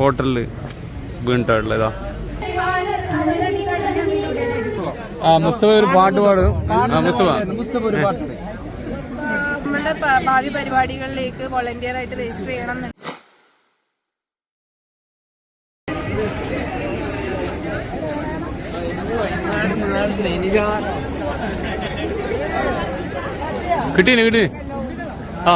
ഹോട്ടലിൽ വീണിട്ടുള്ളത്. ഇതാ ആ മുസ്തഫ ഒരു പാട്ട് പാടും. മുസ്തഫ. നമ്മളുടെ പ- ഭാവി പരിപാടികളിലേക്ക് വോളണ്ടിയർ ആയിട്ട് രജിസ്റ്റർ ചെയ്യണം കിട്ടീന് കിട്ടീന്. ആ.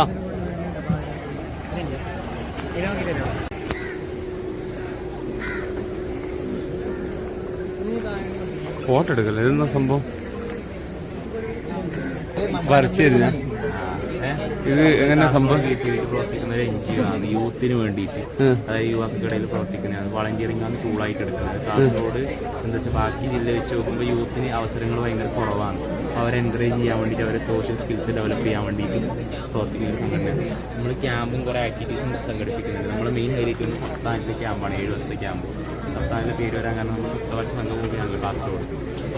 ഫോട്ടോ എടുക്കല്ലേ? ഇതെന്താ സംഭവം? വരച്ചു തരുന്ന ഇത് എങ്ങനെ സംഭവം? പ്രവർത്തിക്കുന്ന ഒരു എൻ ജി ആണ് യൂത്തിന് വേണ്ടിയിട്ട്. അതായത് യുവാക്കൾക്കിടയിൽ പ്രവർത്തിക്കുന്നത്. വളണ്ടിയറിംഗ് ആണ് ടൂളായിട്ട് എടുക്കുന്നത്. കാസർഗോഡ് എന്താ വെച്ചാൽ ബാക്കി ജില്ല വെച്ച് നോക്കുമ്പോൾ യൂത്തിന് അവസരങ്ങൾ ഭയങ്കര കുറവാണ്. അവരെ എൻകറേജ് ചെയ്യാൻ വേണ്ടിയിട്ട് അവരെ സോഷ്യൽ സ്കിൽസ് ഡെവലപ്പ് ചെയ്യാൻ വേണ്ടിയിട്ട് പ്രവർത്തിക്കുന്ന ഒരു സംഘടനയാണ്. നമ്മൾ ക്യാമ്പും കുറേ ആക്ടിവിറ്റീസും സംഘടിപ്പിക്കുന്നുണ്ട്. നമ്മൾ മെയിൻ ഹൈലൈറ്റ് സപ്താഹത്തിലെ ക്യാമ്പാണ് ഏഴ് ദിവസത്തെ ക്യാമ്പ് സപ്താഹത്തിലെ പേര് വരാൻ കാരണം നമ്മൾ സപ്താഹ സംഘം കൂടിയാണല്ലോ കാസർഗോഡ്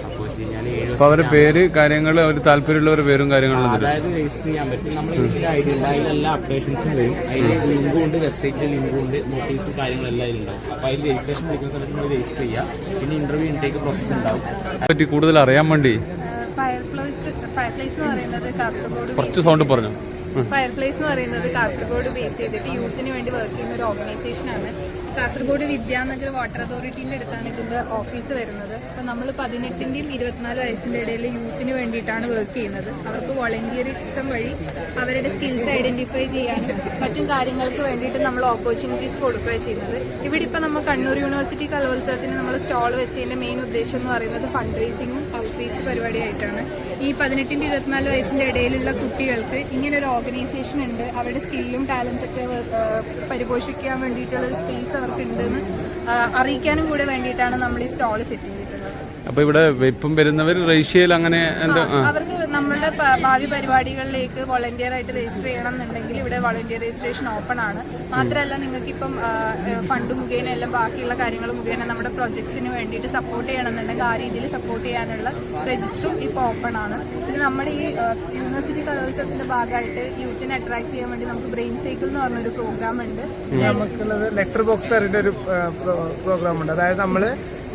അപ്പോൾ വെച്ച് കഴിഞ്ഞാൽ ഏഴ് അവരുടെ പേര് കാര്യങ്ങൾ അവർ താല്പര്യമുള്ളവരുടെ പേരും കാര്യങ്ങളും തരും. അതായത് രജിസ്റ്റർ ചെയ്യാൻ പറ്റും. നമ്മൾ ഇതിന്റെ ഡി ഉണ്ട് അതിലെല്ലാ അപ്ഡേഷൻസും വരും. അതിൽ ലിങ്കും ഉണ്ട് വെബ്സൈറ്റിൽ ലിങ്കും ഉണ്ട് നോട്ടീസും കാര്യങ്ങളെല്ലാം അതിലുണ്ടാവും അപ്പോൾ അതിൽ രജിസ്ട്രേഷൻ വിളിക്കുന്ന സമയത്ത് നമ്മൾ രജിസ്റ്റർ ചെയ്യുക പിന്നെ ഇന്റർവ്യൂ ഇൻടേക്ക് പ്രോസസ്സ് ഉണ്ടാവും. പറ്റി കൂടുതൽ അറിയാൻ വേണ്ടി. ഫയർപ്ലേസ് ഫയർപ്ലേസ് എന്ന് പറയുന്നത് കാസർഗോഡ് കുറച്ച് സൗണ്ട് പറഞ്ഞു? ഫയർ പ്ലേസ് എന്ന് പറയുന്നത് കാസർഗോഡ് ബേസ് ചെയ്തിട്ട് യൂത്തിന് വേണ്ടി വർക്ക് ചെയ്യുന്ന ഒരു ഓർഗനൈസേഷൻ ആണ്. കാസർഗോഡ് വിദ്യാനഗർ വാട്ടർ അതോറിറ്റീന്റെ അടുത്താണ് ഇതിന്റെ ഓഫീസ് വരുന്നത്. അപ്പോൾ നമ്മൾ പതിനെട്ടിന്റെയും ഇരുപത്തിനാല് വയസ്സിന്റെ ഇടയിൽ യൂത്തിന് വേണ്ടിയിട്ടാണ് വർക്ക് ചെയ്യുന്നത്. അവർക്ക് വോളണ്ടിയറിസം വഴി അവരുടെ സ്കിൽസ് ഐഡന്റിഫൈ ചെയ്യാനും മറ്റും കാര്യങ്ങൾക്ക് വേണ്ടിയിട്ട് നമ്മൾ ഓപ്പർച്യൂണിറ്റീസ് കൊടുക്കുകയാണ് ചെയ്യുന്നത്. ഇവിടെ ഇപ്പോൾ നമ്മൾ കണ്ണൂർ യൂണിവേഴ്സിറ്റി കലോത്സവത്തിന് നമ്മൾ സ്റ്റോൾ വെച്ചതിന്റെ മെയിൻ ഉദ്ദേശം എന്ന് പറയുന്നത് ഫണ്ട് റേസിങ്ങും ഔട്ട്റീച്ച് പരിപാടിയായിട്ടാണ്. ഈ പതിനെട്ടിന്റെ ഇരുപത്തിനാല് വയസ്സിന്റെ ഇടയിലുള്ള കുട്ടികൾക്ക് ഇങ്ങനെ ഒരു ഓർഗനൈസേഷൻ ഉണ്ട്. അവരുടെ സ്കില്ലും ടാലൻസ് ഒക്കെ പരിപോഷിക്കാൻ വേണ്ടിയിട്ടുള്ള ഒരു സ്പേസ് അവർക്ക് ഉണ്ടെന്ന് ആ, അറിയിക്കാനും കൂടെ വേണ്ടിയിട്ടാണ് നമ്മൾ ഈ സ്റ്റോൾ സെറ്റ് ചെയ്തിട്ടുള്ളത്. അപ്പൊ ഇവിടെ ഇപ്പം വരുന്നവർ റേഷ്യയിൽ അങ്ങനെ അവർക്ക് നമ്മളുടെ ഭാവി പരിപാടികളിലേക്ക് വോളണ്ടിയർ ആയിട്ട് രജിസ്റ്റർ ചെയ്യണം എന്നുണ്ടെങ്കിൽ ഇവിടെ വോളണ്ടിയർ രജിസ്ട്രേഷൻ ഓപ്പൺ ആണ്. മാത്രമല്ല നിങ്ങൾക്ക് ഇപ്പം ഫണ്ട് മുഖേന എല്ലാം ബാക്കിയുള്ള കാര്യങ്ങൾ മുഖേന നമ്മുടെ പ്രൊജക്ട്സിന് വേണ്ടിയിട്ട് സപ്പോർട്ട് ചെയ്യണമെന്നുണ്ടെങ്കിൽ ആ രീതിയിൽ സപ്പോർട്ട് ചെയ്യാനുള്ള രജിസ്റ്ററും ഇപ്പോൾ ഓപ്പൺ ആണ്. പിന്നെ നമ്മുടെ ഈ യൂണിവേഴ്സിറ്റി കലോത്സവത്തിന്റെ ഭാഗമായിട്ട് യൂത്തിനെ അട്രാക്ട് ചെയ്യാൻ വേണ്ടി നമുക്ക് ബ്രെയിൻ സൈക്കിൾ എന്ന് പറഞ്ഞൊരു പ്രോഗ്രാം ഉണ്ട്. നമുക്കുള്ളത് ലെറ്റർ ബോക്സ് ഒരു പ്രോഗ്രാം ഉണ്ട്. അതായത് നമ്മൾ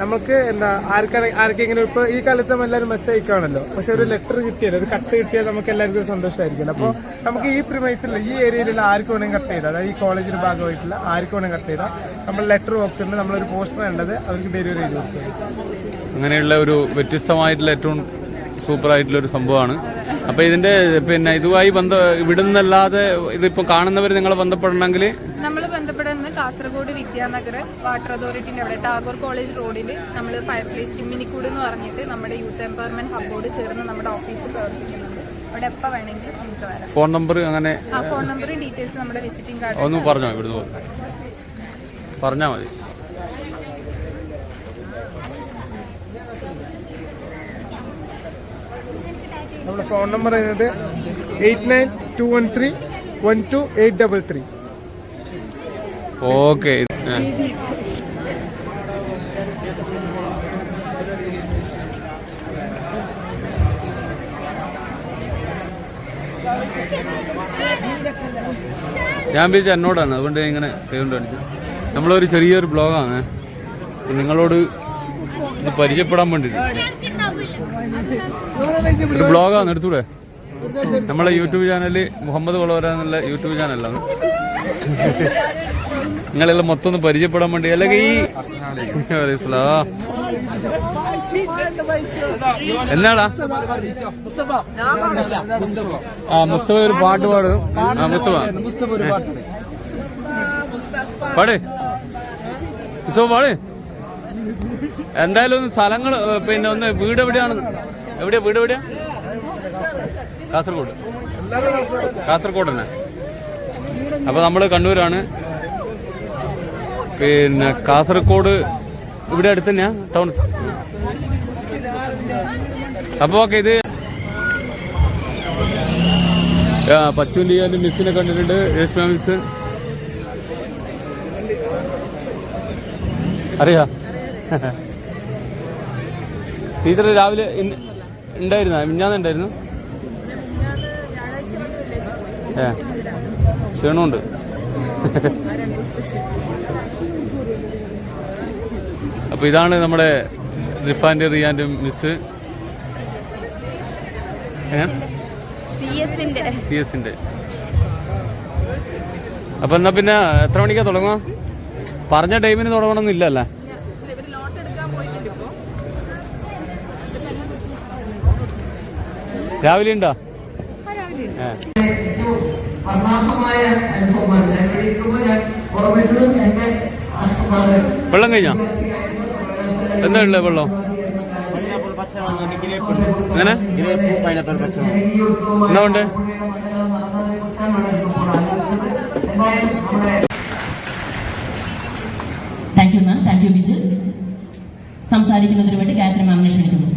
നമുക്ക് എന്താ ആർക്കാണ് ആർക്കെങ്കിലും ഇപ്പൊ ഈ കാലത്ത് നമ്മൾ എല്ലാവരും മെസ്സേജ് അയക്കുകയാണല്ലോ പക്ഷെ ഒരു ലെറ്റർ കിട്ടിയാൽ ഒരു കത്ത് കിട്ടിയാൽ നമുക്ക് എല്ലാവർക്കും സന്തോഷമായിരിക്കും. അപ്പോൾ നമുക്ക് ഈ പ്രിമൈസിൽ ഈ ഏരിയയിലുള്ള ആർക്ക് വേണമെങ്കിൽ കട്ട് ചെയ്താൽ അതായത് ഈ കോളേജിന് ഭാഗമായിട്ടുള്ള ആർക്ക് വേണമെങ്കിൽ കട്ട് ചെയ്താൽ നമ്മൾ ലെറ്റർ ഓപ്ഷനിൽ നമ്മളൊരു പോസ്റ്റർ വേണ്ടത് അവർക്ക് ഡെലിവറി ചെയ്ത് കൊടുക്കും അങ്ങനെയുള്ള ഒരു വ്യത്യസ്തമായിട്ടുള്ള ഏറ്റവും സൂപ്പർ ആയിട്ടുള്ള ഒരു സംഭവമാണ്. അപ്പൊ ഇതിന്റെ പിന്നെ ഇതുമായി ബന്ധ ഇവിടുന്നല്ലാതെ ഇതിപ്പോ കാണുന്നവർ നിങ്ങൾ ബന്ധപ്പെടണമെങ്കിൽ നമ്മൾ ബന്ധപ്പെടുന്നത് കാസർഗോഡ് വിദ്യാനഗർ വാട്ടർ അതോറിറ്റിന്റെ അവിടെ ടാഗോർ കോളേജ് റോഡിൽ നമ്മൾ ഫയർ പ്ലേസ് ചിമ്മിനിക്കൂട് എന്ന് പറഞ്ഞിട്ട് നമ്മുടെ യൂത്ത് എംപവർമെന്റ് ഹബ്ബോട് ചേർന്ന് നമ്മുടെ ഓഫീസ് പ്രവർത്തിക്കുന്നുണ്ട്. അവിടെ എപ്പോൾ വേണമെങ്കിലും നിങ്ങൾക്ക് വരാം. ഫോൺ നമ്പർ അങ്ങനെ ആ ഫോൺ നമ്പർ ഡീറ്റെയിൽസ് നമ്മുടെ വിസിറ്റിംഗ് കാർഡ് ഒന്ന് പറഞ്ഞോ ഇവിടുന്ന് പറഞ്ഞാൽ മതി. നമ്മുടെ ഫോൺ നമ്പർ പറയുന്നത് eight nine two one three one two eight double three okay ഞാൻ വിളിച്ച എന്നോടാണ്. അതുകൊണ്ട് ഇങ്ങനെ കൈകൊണ്ട് കാണിച്ചു നമ്മളൊരു ചെറിയൊരു ബ്ലോഗാണ് നിങ്ങളോട് ഇത് പരിചയപ്പെടാൻ വേണ്ടിയിട്ട്. ഒരു ബ്ലോഗാണ് എടുത്തൂടെ? നമ്മളെ യൂട്യൂബ് ചാനൽ മുഹമ്മദ് കൊളവര എന്നുള്ള യൂട്യൂബ് ചാനലാണ് നിങ്ങളെല്ലാം മൊത്തം ഒന്ന് പരിചയപ്പെടാൻ വേണ്ടി അല്ലെങ്കിൽ ഈ. എന്നാടാ? മുസ്തഫ ഒരു പാട്ട് പാടും. ആ മുസ്തഫ. പാടേ. മുസ്തഫ പാട്. എന്തായാലും ഒന്ന് സ്ഥലങ്ങൾ പിന്നെ ഒന്ന് വീട് എവിടെയാണ് എവിടെയാ വീട് എവിടെയാ? കാസർഗോഡ്. കാസർഗോഡ് തന്നെ അപ്പൊ നമ്മൾ കണ്ണൂരാണ്. പിന്നെ കാസർഗോഡ് ഇവിടെ അടുത്ത് തന്നെയാ ടൗൺ. അപ്പൊ ഓക്കെ ഇത് ആ, പച്ചുവിന്റെ മിസ്സിനെ കണ്ടിട്ടുണ്ട് രേഷ്മ മിസ് അറിയാ. ടീച്ചർ രാവിലെ ഇന്ന് ഉണ്ടായിരുന്ന? മിഞ്ഞാന്നുണ്ടായിരുന്നു ഏ ക്ഷീണമുണ്ട്. അപ്പോൾ ഇതാണ് നമ്മുടെ റിഫാന്റെ റിയാന്റെ മിസ് സി എസിന്റെ അപ്പൊ എസിന്റെ. അപ്പം എന്നാൽ പിന്നെ എത്ര മണിക്കാണ് തുടങ്ങുക? പറഞ്ഞ ടൈമിന് തുടങ്ങണമെന്നില്ല അല്ലേ ലോട്ട് എടുക്കാൻ പോയിട്ടുണ്ട് ഇപ്പോ രാവിലെ ഉണ്ടോ രാവിലെ വർണാഭമായ അനുഭവമാണ് ഞാൻ ഇവിടെ ഇരിക്കുമ്പോൾ ഞാൻ ഓർമ്മിച്ചതും എന്റെ ഉണ്ടോ വെള്ളം കഴിഞ്ഞോ? എന്താ ഉള്ളത് വെള്ളം? അങ്ങനെ എന്നാ ഉണ്ട്? Thank you ma'am thank you Biju സംസാരിക്കുന്നതിന് വേണ്ടി ഗായത്രി മാമിനെ ക്ഷണിക്കുന്നു.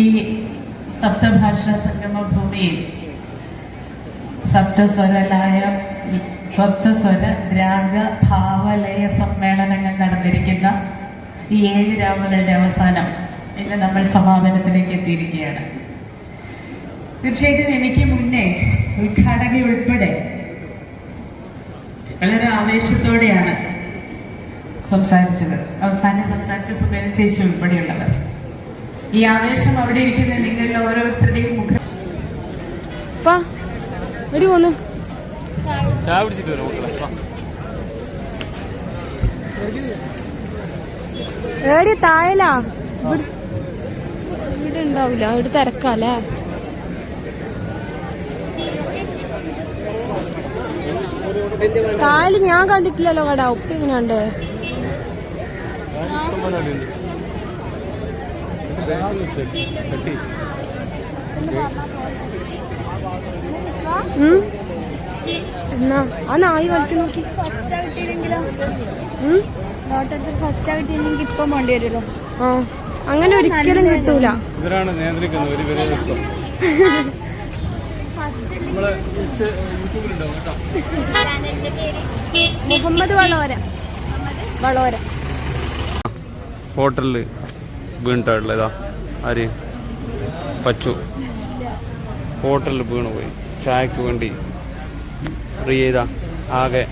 ഈ സപ്തഭാഷാ സംഗമ ഭൂമിയിൽ സപ്തസ്വരലായ സപ്തസ്വര രാഗ ഭാവലയ സമ്മേളനങ്ങൾ നടന്നിരിക്കുന്ന ഈ ഏഴ് രാവുകളുടെ അവസാനം ഇന്ന് നമ്മൾ സമാപനത്തിലേക്ക് എത്തിയിരിക്കുകയാണ്. തീർച്ചയായിട്ടും എനിക്ക് മുന്നേ ഉദ്ഘാടക ഉൾപ്പെടെ വളരെ ആവേശത്തോടെയാണ് സംസാരിച്ചത്. അവസാനം സംസാരിച്ച സുബേന ചേച്ചി ഉൾപ്പെടെയുള്ളവർ. ഈ ആവേശം അവിടെ ഇരിക്കുന്ന നിങ്ങളുടെ ഓരോരുത്തരുടെയും മുഖം. എടി പോന്നു ചായ പിടിച്ചിട്ട് വരാം മക്കളെ വാ. ഏടി തായലാ. ഇവിടെ ഉണ്ടാവില്ല ഇവിടെ തിരക്കാല്ലേ? തായൽ ഞാൻ കണ്ടിട്ടില്ലല്ലോ കട ഉപ്പ് ഇങ്ങനെ ഉണ്ട്? എന്നാ? ആ നായി കളിക്ക് നോക്കി. ഫസ്റ്റ് കിട്ടിയില്ലെങ്കിലോ ഉം? ലോട്ടത്തിൽ ഫസ്റ്റ് കിട്ടിയില്ലെങ്കിൽ ഇപ്പം വേണ്ടി വരുമല്ലോ ആ അങ്ങനെ ഒരിക്കലും കിട്ടൂല നിയന്ത്രിക്കുന്നത് ഒരു കേട്ടോ. മുഹമ്മദ് വളോര. വളോര ഹോട്ടലിൽ വീണിട്ടുള്ള ഇതാ ആര്? പച്ചു. ഹോട്ടലിൽ വീണ് പോയി. ചായക്ക് വേണ്ടി റീ ചെയ്താ. ആകെ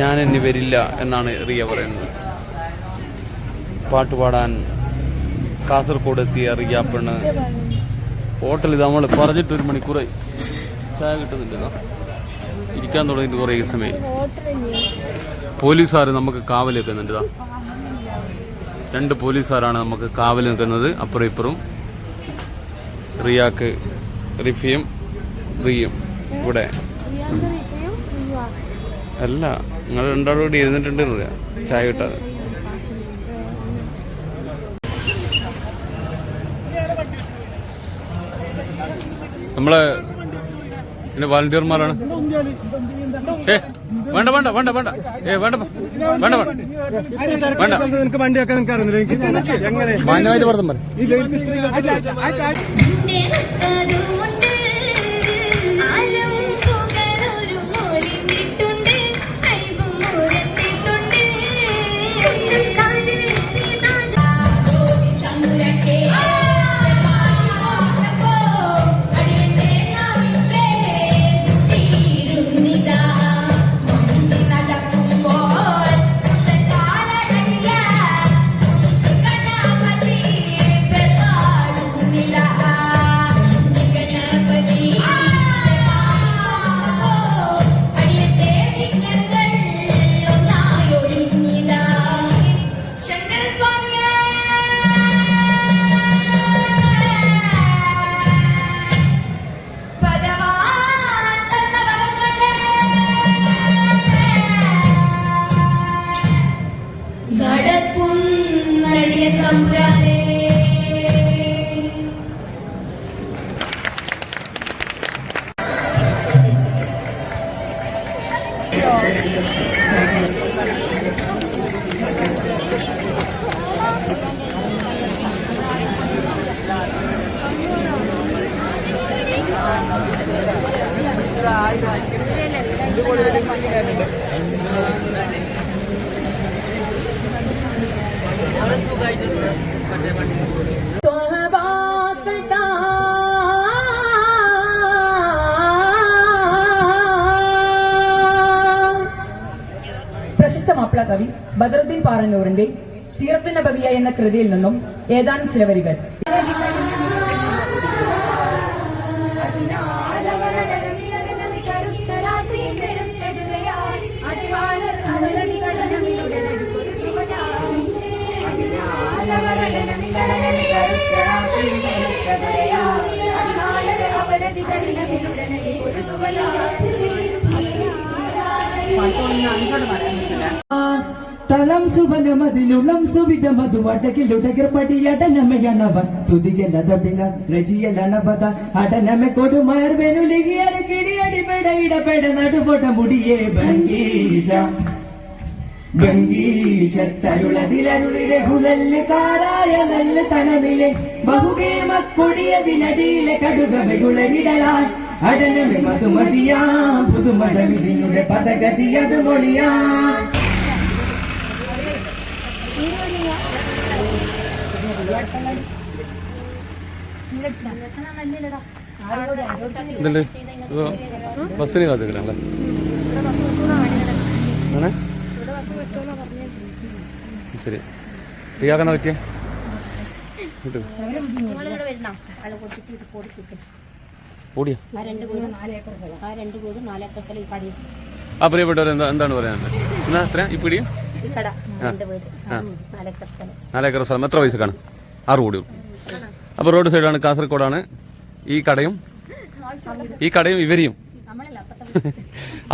ഞാൻ ഇനി വരില്ല എന്നാണ് റിയ പറയുന്നത്. പാട്ട് പാടാൻ കാസർഗോഡ് എത്തിയ റിയ പെണ്ണ് ഹോട്ടലിൽ നമ്മൾ പറഞ്ഞിട്ട് ഒരു മണിക്കൂറായി. ചായ കിട്ടുന്നില്ല. ഇരിക്കാൻ തുടങ്ങിയിട്ട് കുറേ സമയം പോലീസുകാർ നമുക്ക് കാവൽ വെക്കുന്നുണ്ട് രണ്ട് പോലീസുകാരാണ് നമുക്ക് കാവൽ നിൽക്കുന്നത്. അപ്പുറം ഇപ്പുറം. റിയാക്ക് റിഫിയും റിയും. ഇവിടെ. അല്ല നിങ്ങൾ രണ്ടാളും കൂടി ഇരുന്നിട്ടുണ്ട് റിയ ചായ കിട്ടാതെ. നമ്മളെ പിന്നെ വാളണ്ടിയർമാരാണ് ഏ? വേണ്ട വേണ്ട വേണ്ട വേണ്ട. ഏ വേണ്ട വേണ്ട വേണ്ട. വേണ്ട. നിനക്ക് വണ്ടിയൊക്കെ നിനക്ക് അറിയുന്നില്ല എനിക്ക് എങ്ങനെ? മാന്യമായിട്ട് தம்புரானே. ബദറുദ്ദീൻ പാറന്നൂറിന്റെ സീറത്തു നബവിയ എന്ന കൃതിയിൽ നിന്നും ഏതാനും ചില വരികൾ. തളം സുവനമതിലുളം സുവിധ മധുവടകിലുടകിർ പടിയടനമയണവ തുതികലതബില രജിയലണവത അടനമെ ഇടപെട നടുപൊട മുടിയേ ഭംഗീശ. ഗംഗീശ തരുളതിലരുളിടെ ഹുതല്ല് കാടായ നല്ല തനവിലെ ബഹുകേമ കൊടിയതിനടിയിലെ കടുക വെകുളരിടലാൽ അടനമെ മധുമതിയാ പുതുമതവിധിനുടെ പദഗതിയത് മൊഴിയാ. ഇപ്പൊ ബസ്സിന് കാത്തിക്കലല്ലേ ആണേ? ശരി. റിയാക്കണ പറ്റിയ? ആ എന്താ എന്താണ് പറയാനുള്ളത് എന്നാ എത്ര ഈ പിടിയും? നാലേക്കർ സ്ഥലം. എത്ര പൈസ കാണും റോഡ്. അപ്പൊ റോഡ് സൈഡാണ് കാസർഗോഡാണ് ഈ കടയും. ഈ കടയും ഇവരെയും.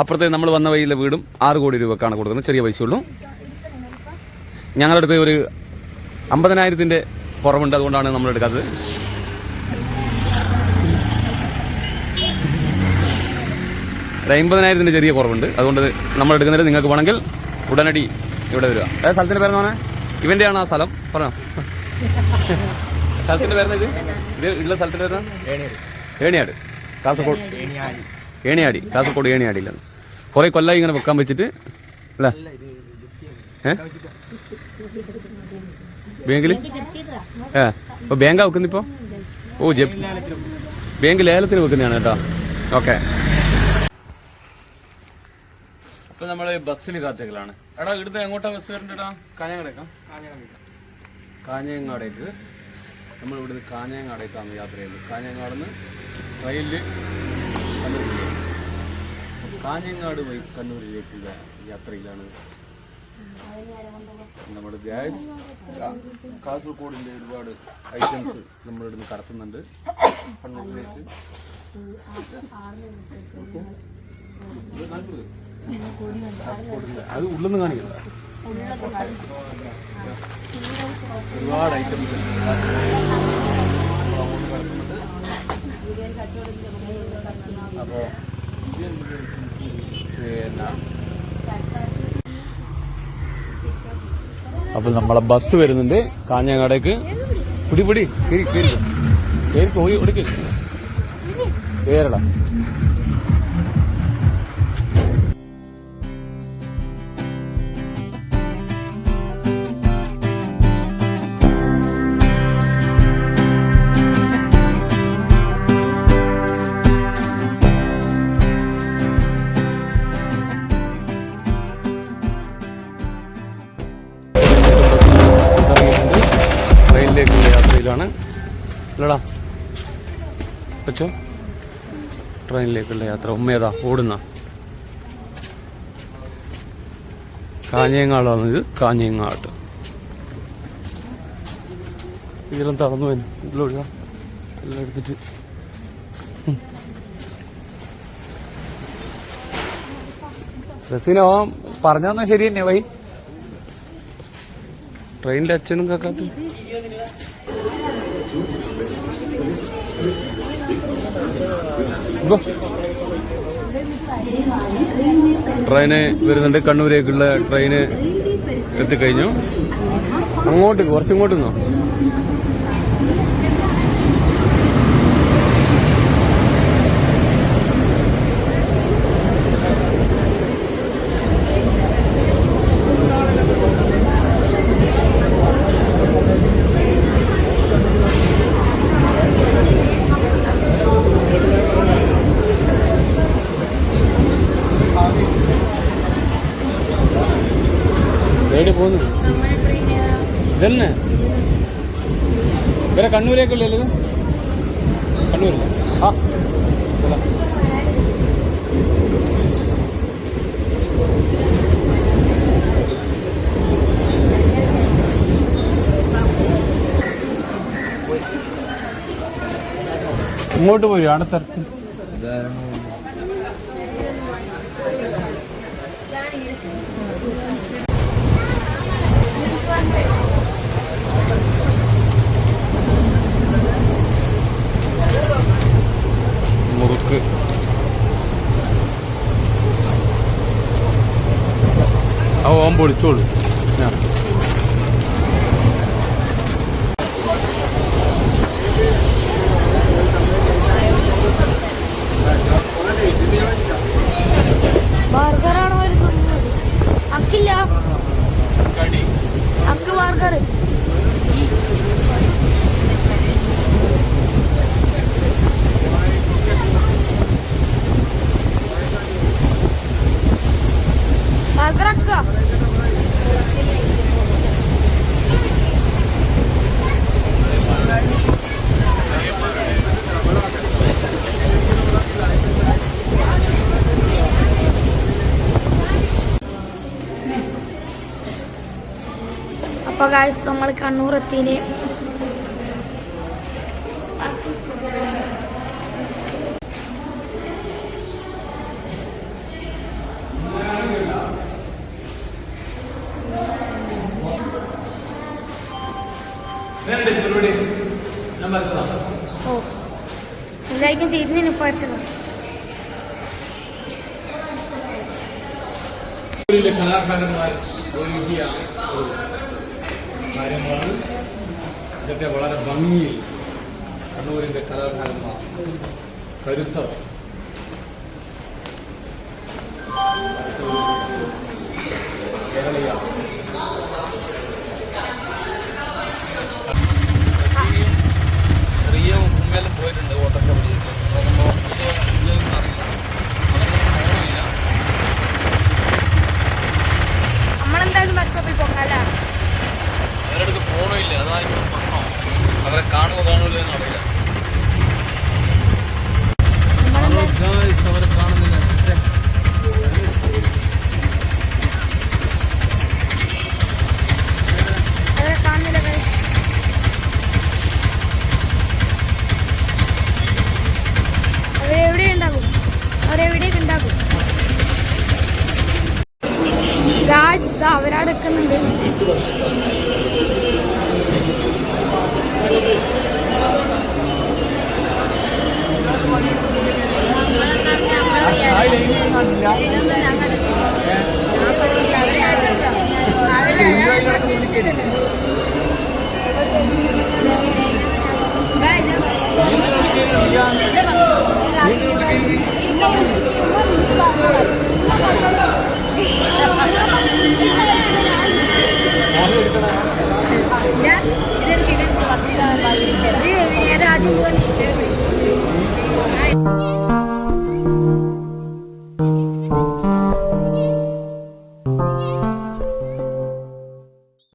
അപ്പുറത്തെ നമ്മൾ വന്ന വഴിയിലെ വീടും ആറ് കോടി രൂപക്കാണ് കൊടുക്കുന്നത്. ചെറിയ പൈസ ഉള്ളൂ ഞങ്ങളുടെ അടുത്ത് ഒരു അമ്പതിനായിരത്തിന്റെ കുറവുണ്ട് അതുകൊണ്ടാണ് നമ്മൾ എടുക്കാത്തത്. ഒരു അമ്പതിനായിരത്തിന്റെ ചെറിയ കുറവുണ്ട്. അതുകൊണ്ട് നമ്മൾ എടുക്കുന്നത് നിങ്ങൾക്ക് വേണമെങ്കിൽ ഉടനടി ഇവിടെ വരിക. സ്ഥലത്തിന്റെ പേരെന്ന് ഇവന്റെയാണ് ആ സ്ഥലം. പറഞ്ഞോ. സ്ഥലത്തിന്റെ പേരെന്താ ഇത്? ഇത് ഉള്ള സ്ഥലത്തിന്റെ പേരാ ഏണിയാട്. കാസർഗോഡ്. ഏണിയാടി. കാസർഗോഡ് ഇല്ല കുറേ കൊല്ലായി ഇങ്ങനെ വെക്കാൻ വെച്ചിട്ട് അല്ലേ? ഏ? ബാങ്കിൽ ഏ. ഇപ്പോൾ ബാങ്കാ വെക്കുന്നിപ്പോൾ ഓ ജെ ബാങ്ക് ലേലത്തിന് വെക്കുന്നതാണ് കേട്ടോ. ഓക്കെ. ഇപ്പൊ നമ്മൾ ബസ്സിന് കാത്തേക്കലാണ് എടാ ഇവിടുത്തെ എങ്ങോട്ടാ ബസ് വരണ്ടടാ? കാഞ്ഞങ്ങടേക്കാം കാഞ്ഞങ്ങാടേക്ക്? നമ്മൾ ഇവിടുന്ന് കാഞ്ഞങ്ങാടേക്കാണ് യാത്ര ചെയ്യുന്നത്. കാഞ്ഞങ്ങാട് നിന്ന് ട്രെയിനിൽ കണ്ണൂരിലേക്ക് കാഞ്ഞങ്ങാട് വഴി കണ്ണൂരിലേക്കുള്ള യാത്രയിലാണ് നമ്മുടെ ഗ്യാസ് കാസർഗോഡിന്റെ ഒരുപാട് ഐറ്റംസ് നമ്മളിവിടുന്ന് കടത്തുന്നുണ്ട്. കണ്ണൂരിലേക്ക്. അത് ഉള്ളെന്ന് കാണിക്കുന്നത് ഒരുപാട് ഐറ്റംസ് അപ്പോൾ പിന്നെ അപ്പോൾ നമ്മളെ ബസ് വരുന്നുണ്ട്. കാഞ്ഞങ്ങാടേക്ക്. പിടി പിടി. കയറി കയറി കയറി കേരള ട്രെയിനിലേക്കുള്ള യാത്ര. ഉമ്മേതാ ഓടുന്ന. കാഞ്ഞങ്ങാടാണ് ഇത്. കാഞ്ഞങ്ങാട്. ഇതിലും തളർന്നു വന്നു ഇതിലൊഴുക എല്ലാം എടുത്തിട്ട്. ബസ്സിനോ പറഞ്ഞാ ശരി തന്നെ വൈ. ട്രെയിനിൽ അച്ഛനും കേൾക്കാത്ത ട്രെയിന് വരുന്നുണ്ട്. കണ്ണൂരേക്കുള്ള ട്രെയിന് എത്തിക്കഴിഞ്ഞു. അങ്ങോട്ട് കുറച്ചിങ്ങോട്ട് നിന്നോ? എവിടെ പോകുന്നത്? ഇതന്നെ? ഇവരെ കണ്ണൂരേക്കുള്ള കണ്ണൂരില്ല? ആ. ഇങ്ങോട്ട് പോയി അടുത്തിറക്കി മുറുക്ക് ആ ഓൻ അപ്പൊ ഗായ്സ് നമ്മൾ കണ്ണൂർ എത്തിന്. ഓ എന്തായിരിക്കും തിരിഞ്ഞ് കണ്ണൂരിലെ കലാകാരന്മാർ ഒരുക്കിയ ഒരു കാര്യമാണ് ഇതൊക്കെ വളരെ ഭംഗിയിൽ കണ്ണൂരിന്റെ കലാകാരന്മാർ കരുത്തർ കേരളീയ ചെറിയ ഉമ്മയെല്ലാം പോയിട്ടുണ്ട് ഓട്ടൊക്കെ നമ്മളെന്തായാലും ബസ് സ്റ്റോപ്പിൽ അവരടുത്ത് ഫോണും ഇല്ല. അതായിരിക്കും പ്രശ്നം. അവരെ കാണുമോ കാണൂല എന്ന് അറിയില്ല.